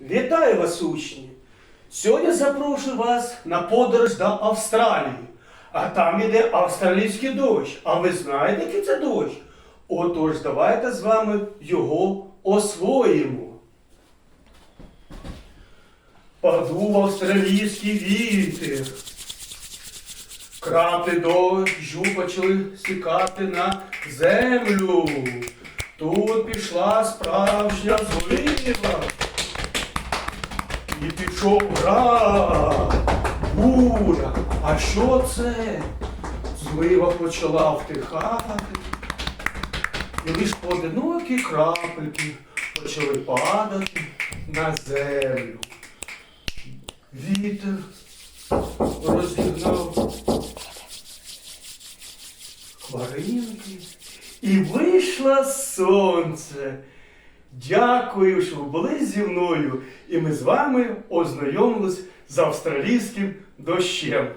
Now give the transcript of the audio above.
Вітаю вас, учні! Сьогодні запрошую вас на подорож до Австралії. А там іде австралійський дощ. А ви знаєте, який це дощ? Отож, давайте з вами його освоїмо. Подув австралійський вітер. Краплі дощу почали стікати на землю. Тут пішла справжня злива. І пішов град, буря. А що це? Злива почала втихати. І лиш поодинокі крапельки почали падати на землю. Вітер розігнав хмаринки і вийшло сонце. Дякую, що ви були зі мною, і ми з вами ознайомились з австралійським дощем.